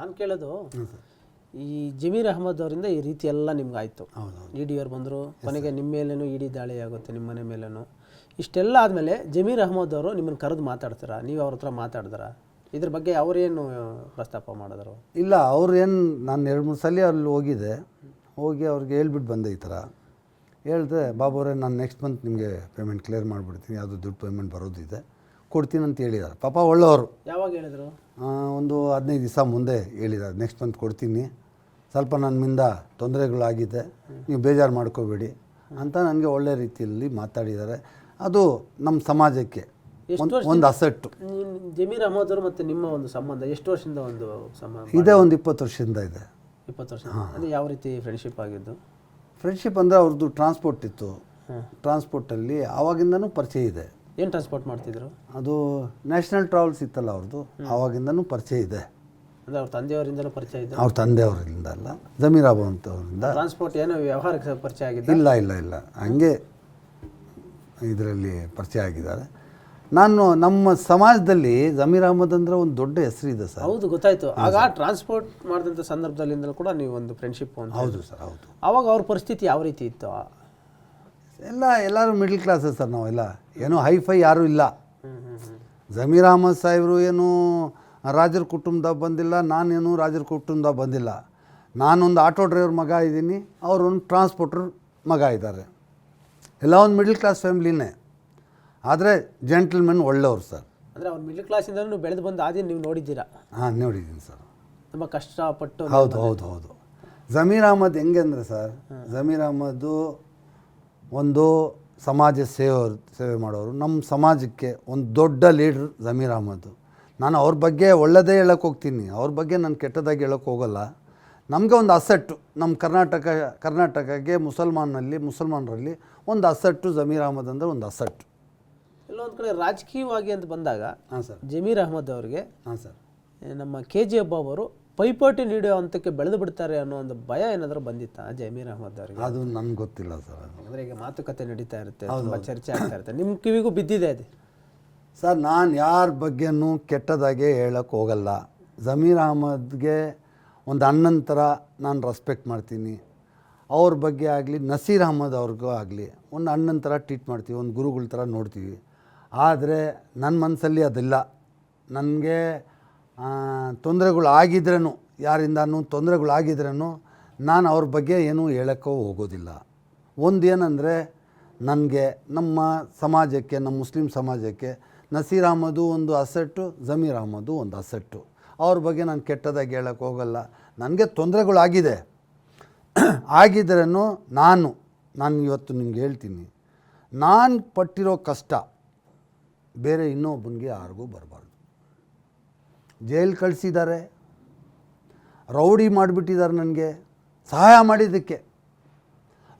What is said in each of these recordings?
ನಾನು ಕೇಳೋದು ಈ ಜಮೀರ್ ಅಹಮದ್ ಅವರಿಂದ ಈ ರೀತಿ ಎಲ್ಲ ನಿಮ್ಗೆ ಆಯಿತು. ಹೌದು ಇ ಡಿ ಅವ್ರು ಬಂದರು ಕೊನೆಗೆ ನಿಮ್ಮ ಮೇಲೇನು ಇಡಿ ದಾಳಿ ಆಗುತ್ತೆ ನಿಮ್ಮ ಮನೆ ಮೇಲೇನು. ಇಷ್ಟೆಲ್ಲ ಆದಮೇಲೆ ಜಮೀರ್ ಅಹಮದ್ ಅವರು ನಿಮ್ಮನ್ನು ಕರೆದು ಮಾತಾಡ್ತಾರ? ನೀವು ಅವ್ರ ಹತ್ರ ಮಾತಾಡಿದ್ರ? ಇದ್ರ ಬಗ್ಗೆ ಅವರೇನು ಪ್ರಸ್ತಾಪ ಮಾಡಿದ್ರು? ಇಲ್ಲ ಅವ್ರೇನು ನಾನು ಎರಡು ಮೂರು ಸಲ ಅಲ್ಲಿ ಹೋಗಿದ್ದೆ. ಹೋಗಿ ಅವ್ರಿಗೆ ಹೇಳ್ಬಿಟ್ಟು ಬಂದೆ ಈ ಥರ. ಹೇಳಿದೆ ಬಾಬು ಅವರೇ ನಾನು ನೆಕ್ಸ್ಟ್ ಮಂತ್ ನಿಮಗೆ ಪೇಮೆಂಟ್ ಕ್ಲಿಯರ್ ಮಾಡಿಬಿಡ್ತೀನಿ. ಯಾವುದು ದುಡ್ಡು ಪೇಮೆಂಟ್ ಬರೋದಿದೆ. ಕೊಡ್ತೀನಿ ಅಂತ ಹೇಳಿದ್ದಾರೆ ಪಾಪ ಒಳ್ಳೆಯವರು. ಯಾವಾಗ ಹೇಳಿದರು? ಒಂದು ಹದಿನೈದು ದಿವಸ ಮುಂದೆ ಹೇಳಿದ್ದಾರೆ ನೆಕ್ಸ್ಟ್ ಮಂತ್ ಕೊಡ್ತೀನಿ. ಸ್ವಲ್ಪ ನನ್ನಿಂದ ತೊಂದರೆಗಳಾಗಿದೆ. ನೀವು ಬೇಜಾರು ಮಾಡ್ಕೋಬೇಡಿ ಅಂತ ನನಗೆ ಒಳ್ಳೆ ರೀತಿಯಲ್ಲಿ ಮಾತಾಡಿದ್ದಾರೆ. ಅದು ನಮ್ಮ ಸಮಾಜಕ್ಕೆ ಒಂದು ಅಸೆಟ್ಟು. ಜಮೀರ್ ಅಹಮದ್ ಅವರು ಮತ್ತು ನಿಮ್ಮ ಒಂದು ಸಂಬಂಧ ಎಷ್ಟು ವರ್ಷದಿಂದ ಒಂದು ಸಂಬಂಧ ಇದೇ ಒಂದು ಇಪ್ಪತ್ತು ವರ್ಷದಿಂದ ಇದೆ. ಇಪ್ಪತ್ತು ವರ್ಷ. ಅದು ಯಾವ ರೀತಿ ಫ್ರೆಂಡ್ಶಿಪ್ ಆಗಿದ್ದು? ಫ್ರೆಂಡ್ಶಿಪ್ ಅಂದರೆ ಅವ್ರದ್ದು ಟ್ರಾನ್ಸ್ಪೋರ್ಟ್ ಇತ್ತು. ಟ್ರಾನ್ಸ್ಪೋರ್ಟಲ್ಲಿ ಆವಾಗಿಂದನೂ ಪರಿಚಯ ಇದೆ. ಏನು ಟ್ರಾನ್ಸ್ಪೋರ್ಟ್ ಮಾಡ್ತಿದ್ರು? ಅದು ನ್ಯಾಷನಲ್ ಟ್ರಾವೆಲ್ಸ್ ಇತ್ತಲ್ಲ ಅವ್ರದ್ದು ಆವಾಗಿಂದನೂ ಪರಿಚಯ ಇದೆ. ಅಂದರೆ ಅವ್ರ ತಂದೆಯವರಿಂದಲೂ ಪರಿಚಯ ಇದೆ ಅವ್ರ ತಂದೆಯವರಿಂದ ಅಲ್ಲ ಜಮೀರಾಬು ಅಂತವರಿಂದ ಟ್ರಾನ್ಸ್ಪೋರ್ಟ್ ಏನೋ ವ್ಯವಹಾರಕ್ಕೆ ಪರಿಚಯ ಆಗಿದೆ ಇಲ್ಲ ಇಲ್ಲ ಇಲ್ಲ. ಹಂಗೆ ಇದರಲ್ಲಿ ಪರಿಚಯ ಆಗಿದ್ದಾರೆ. ನಾನು ನಮ್ಮ ಸಮಾಜದಲ್ಲಿ ಜಮೀರ್ ಅಹಮದ್ ಅಂದ್ರೆ ಒಂದು ದೊಡ್ಡ ಹೆಸರಿದೆ ಸರ್. ಹೌದು ಗೊತ್ತಾಯ್ತು. ಆಗ ಟ್ರಾನ್ಸ್ಪೋರ್ಟ್ ಮಾಡಿದಂಥ ಸಂದರ್ಭದಲ್ಲಿಂದಲೂ ಕೂಡ ನೀವು ಒಂದು ಫ್ರೆಂಡ್ಶಿಪ್ ಹೌದು ಸರ್ ಹೌದು. ಅವಾಗ ಅವ್ರ ಪರಿಸ್ಥಿತಿ ಯಾವ ರೀತಿ ಇತ್ತು? ಎಲ್ಲ ಎಲ್ಲರೂ ಮಿಡ್ಲ್ ಕ್ಲಾಸಸ್ ಸರ್ ನಾವೆಲ್ಲ ಏನೋ ಹೈಫೈ ಯಾರೂ ಇಲ್ಲ. ಜಮೀರ್ ಅಹಮದ್ ಸಾಹೇಬರು ಏನು ರಾಜರ ಕುಟುಂಬದ ಬಂದಿಲ್ಲ ನಾನೇನು ರಾಜರ ಕುಟುಂಬದ ಬಂದಿಲ್ಲ. ನಾನೊಂದು ಆಟೋ ಡ್ರೈವರ್ ಮಗ ಇದ್ದೀನಿ ಅವರೊಂದು ಟ್ರಾನ್ಸ್ಪೋರ್ಟರ್ ಮಗ ಇದ್ದಾರೆ. ಎಲ್ಲ ಒಂದು ಮಿಡ್ಲ್ ಕ್ಲಾಸ್ ಫ್ಯಾಮಿಲಿನೇ ಆದರೆ ಜೆಂಟಲ್ಮೆನ್ ಒಳ್ಳೆಯವ್ರು ಸರ್. ಅಂದರೆ ಅವ್ರು ಮಿಡ್ಲ್ ಕ್ಲಾಸಿಂದ ನೀವು ಬೆಳೆದು ಬಂದು ಆದಿ ನೀವು ನೋಡಿದ್ದೀರಾ? ಹಾಂ ನೋಡಿದ್ದೀನಿ ಸರ್. ತುಂಬ ಕಷ್ಟಪಟ್ಟು ಹೌದು ಹೌದು ಹೌದು. ಜಮೀರ್ ಅಹಮದ್ ಹೆಂಗೆ ಅಂದರೆ ಸರ್ ಜಮೀರ್ ಅಹಮದ್ದು ಒಂದು ಸಮಾಜ ಸೇವೆ ಸೇವೆ ಮಾಡೋರು. ನಮ್ಮ ಸಮಾಜಕ್ಕೆ ಒಂದು ದೊಡ್ಡ ಲೀಡ್ರ್ ಜಮೀರ್ ಅಹಮದ್. ನಾನು ಅವ್ರ ಬಗ್ಗೆ ಒಳ್ಳೆಯದೇ ಹೇಳಕ್ಕೆ ಹೋಗ್ತೀನಿ. ಅವ್ರ ಬಗ್ಗೆ ನಾನು ಕೆಟ್ಟದಾಗಿ ಹೇಳಕ್ಕೆ ಹೋಗಲ್ಲ. ನಮಗೆ ಒಂದು ಅಸೆಟ್ಟು ನಮ್ಮ ಕರ್ನಾಟಕ ಕರ್ನಾಟಕಕ್ಕೆ ಮುಸಲ್ಮಾನಲ್ಲಿ ಮುಸಲ್ಮಾನರಲ್ಲಿ ಒಂದು ಅಸೆಟ್ಟು ಜಮೀರ್ ಅಹಮದ್ ಅಂದರೆ ಒಂದು ಅಸೆಟ್ಟು ಎಲ್ಲೊಂದು ಕಡೆ ರಾಜಕೀಯವಾಗಿ ಅಂತ ಬಂದಾಗ ಹಾಂ ಸರ್. ಜಮೀರ್ ಅಹಮದ್ ಅವರಿಗೆ ಹಾಂ ಸರ್. ನಮ್ಮ ಕೆ ಜಿ ಹಬ್ಬ ಅವರು ಪೈಪೋಟಿ ನೀಡೋ ಹಂತಕ್ಕೆ ಬೆಳೆದು ಬಿಡ್ತಾರೆ ಅನ್ನೋ ಒಂದು ಭಯ ಏನಾದರೂ ಬಂದಿತ್ತಾ ಜಮೀರ್ ಅಹಮದ್ ಅವರಿಗೆ? ಅದು ನನ್ಗೆ ಗೊತ್ತಿಲ್ಲ ಸರ್ ಅದು. ಅಂದರೆ ಈಗ ಮಾತುಕತೆ ನಡೀತಾ ಇರುತ್ತೆ ತುಂಬ ಚರ್ಚೆ ಆಗ್ತಾ ಇರುತ್ತೆ. ನಿಮ್ಮ ಕಿವಿಗೂ ಬಿದ್ದಿದೆ ಅದು? ಸರ್ ನಾನು ಯಾರ ಬಗ್ಗೆನೂ ಕೆಟ್ಟದಾಗೆ ಹೇಳಕ್ಕೆ ಹೋಗಲ್ಲ. ಜಮೀರ್ ಅಹಮದ್ಗೆ ಒಂದು ಅಣ್ಣನ ಥರ ನಾನು ರೆಸ್ಪೆಕ್ಟ್ ಮಾಡ್ತೀನಿ. ಅವ್ರ ಬಗ್ಗೆ ಆಗಲಿ ನಸೀರ್ ಅಹಮದ್ ಅವ್ರಿಗೂ ಆಗಲಿ ಒಂದು ಅಣ್ಣನ ಥರ ಟ್ರೀಟ್ ಮಾಡ್ತೀವಿ ಒಂದು ಗುರುಗಳ ಥರ ನೋಡ್ತೀವಿ. ಆದರೆ ನನ್ನ ಮನಸ್ಸಲ್ಲಿ ಅದಿಲ್ಲ. ನನಗೆ ತೊಂದರೆಗಳು ಆಗಿದ್ರೂ ಯಾರಿಂದನೂ ತೊಂದರೆಗಳು ಆಗಿದ್ರೂ ನಾನು ಅವ್ರ ಬಗ್ಗೆ ಏನೂ ಹೇಳೋಕ್ಕೂ ಹೋಗೋದಿಲ್ಲ. ಒಂದು ಏನಂದರೆ ನನಗೆ, ನಮ್ಮ ಸಮಾಜಕ್ಕೆ, ನಮ್ಮ ಮುಸ್ಲಿಂ ಸಮಾಜಕ್ಕೆ ನಸೀರ್ ಅಹಮದು ಒಂದು ಅಸೆಟ್ಟು, ಜಮೀರ್ ಅಹಮದು ಒಂದು ಅಸೆಟ್ಟು. ಅವ್ರ ಬಗ್ಗೆ ನಾನು ಕೆಟ್ಟದಾಗಿ ಹೇಳೋಕ್ಕೆ ಹೋಗಲ್ಲ. ನನಗೆ ತೊಂದರೆಗಳಾಗಿದೆ. ಆಗಿದ್ರೂ ನಾನು ನಾನು ಇವತ್ತು ನಿಮ್ಗೆ ಹೇಳ್ತೀನಿ. ನಾನು ಪಟ್ಟಿರೋ ಕಷ್ಟ ಬೇರೆ ಇನ್ನೊಬ್ಬನಿಗೆ ಯಾರಿಗೂ ಬರಬಾರ್ದು. ಜೈಲ್ ಕಳಿಸಿದ್ದಾರೆ. ರೌಡಿ ಮಾಡಿಬಿಟ್ಟಿದ್ದಾರೆ ನನಗೆ. ಸಹಾಯ ಮಾಡಿದ್ದಕ್ಕೆ.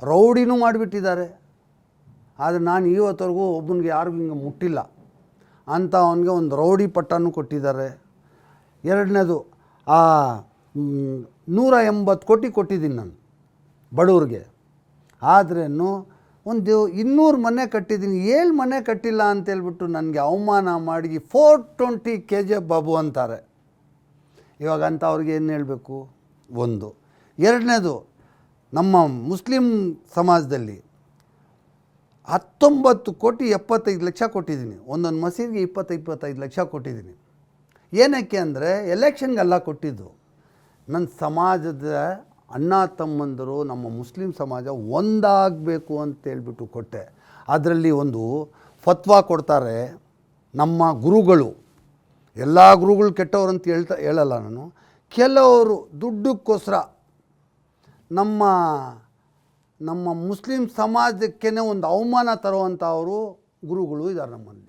ರೌಡಿನೂ ಮಾಡಿಬಿಟ್ಟಿದ್ದಾರೆ. ಆದರೆ ನಾನು ಇವತ್ತವರೆಗೂ ಒಬ್ಬನಿಗೆ ಯಾರಿಗೂ ಹಿಂಗೆ ಮುಟ್ಟಿಲ್ಲ. ಅಂತ ಅವನಿಗೆ ಒಂದು ರೌಡಿ ಪಟ್ಟನೂ ಕೊಟ್ಟಿದ್ದಾರೆ. ಎರಡನೇದು, ಆ ನೂರ ಎಂಬತ್ತು ಕೋಟಿ ಕೊಟ್ಟಿದ್ದೀನಿ ನಾನು ಬಡವ್ರಿಗೆ. ಆದ್ರೂ ಒಂದು ಇನ್ನೂರು ಮನೆ ಕಟ್ಟಿದ್ದೀನಿ, ಏಳು ಮನೆ ಕಟ್ಟಿಲ್ಲ ಅಂತೇಳ್ಬಿಟ್ಟು ನನಗೆ ಅವಮಾನ ಮಾಡಿ four twenty K G Babu ಅಂತಾರೆ. ಇವಾಗ ಅಂತ ಅವ್ರಿಗೆ ಏನು ಹೇಳಬೇಕು? ಒಂದು. ಎರಡನೇದು, ನಮ್ಮ ಮುಸ್ಲಿಂ ಸಮಾಜದಲ್ಲಿ ಹತ್ತೊಂಬತ್ತು ಕೋಟಿ ಎಪ್ಪತ್ತೈದು ಲಕ್ಷ ಕೊಟ್ಟಿದ್ದೀನಿ. ಒಂದೊಂದು ಮಸೀದಿಗೆ ಇಪ್ಪತ್ತು ಇಪ್ಪತ್ತೈದು ಲಕ್ಷ ಕೊಟ್ಟಿದ್ದೀನಿ. ಏನಕ್ಕೆ ಅಂದರೆ ಎಲೆಕ್ಷನ್ಗೆಲ್ಲ ಕೊಟ್ಟಿದ್ದು ನನ್ನ ಸಮಾಜದ ಅಣ್ಣ ತಮ್ಮಂದರು ನಮ್ಮ ಮುಸ್ಲಿಂ ಸಮಾಜ ಒಂದಾಗಬೇಕು ಅಂತೇಳ್ಬಿಟ್ಟು ಕೊಟ್ಟೆ. ಅದರಲ್ಲಿ ಒಂದು ಫತ್ವಾ ಕೊಡ್ತಾರೆ ನಮ್ಮ ಗುರುಗಳು. ಎಲ್ಲ ಗುರುಗಳು ಕೆಟ್ಟವರು ಅಂತ ಹೇಳ್ತಾ ಹೇಳಲ್ಲ ನಾನು. ಕೆಲವರು ದುಡ್ಡಕ್ಕೋಸ್ಕರ ನಮ್ಮ ನಮ್ಮ ಮುಸ್ಲಿಂ ಸಮಾಜಕ್ಕೇ ಒಂದು ಅವಮಾನ ತರುವಂಥವರು ಗುರುಗಳು ಇದ್ದಾರೆ ನಮ್ಮಲ್ಲಿ.